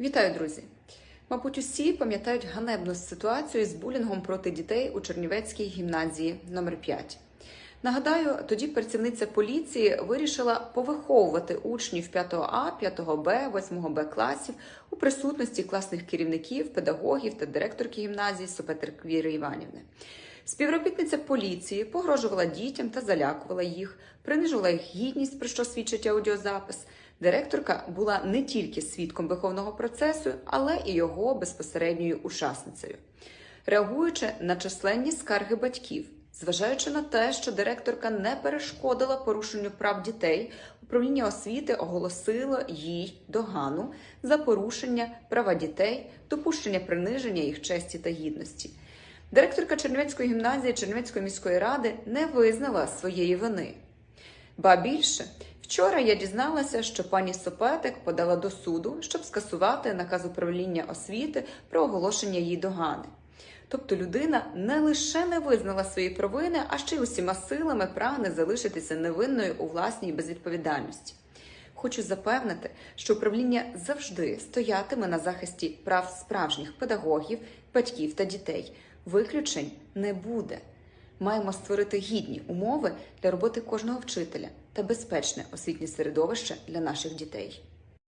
Вітаю, друзі! Мабуть, усі пам'ятають ганебну ситуацію з булінгом проти дітей у Чернівецькій гімназії номер 5 Нагадаю, тоді працівниця поліції вирішила повиховувати учнів 5А, 5Б, 8Б класів у присутності класних керівників, педагогів та директорки гімназії Сопетер Віри Іванівни. Співробітниця поліції погрожувала дітям та залякувала їх, принижувала їх гідність, про що свідчить аудіозапис. Директорка була не тільки свідком виховного процесу, але і його безпосередньою учасницею. Реагуючи на численні скарги батьків, зважаючи на те, що директорка не перешкодила порушенню прав дітей, управління освіти оголосило їй догану за порушення права дітей, допущення приниження їх честі та гідності. Директорка Чернівецької гімназії Чернівецької міської ради не визнала своєї вини. Ба більше, вчора я дізналася, що пані Сопетик подала до суду, щоб скасувати наказ управління освіти про оголошення їй догани. Тобто людина не лише не визнала свої провини, а ще й усіма силами прагне залишитися невинною у власній безвідповідальності. Хочу запевнити, що управління завжди стоятиме на захисті прав справжніх педагогів, батьків та дітей. Виключень не буде. Маємо створити гідні умови для роботи кожного вчителя та безпечне освітнє середовище для наших дітей.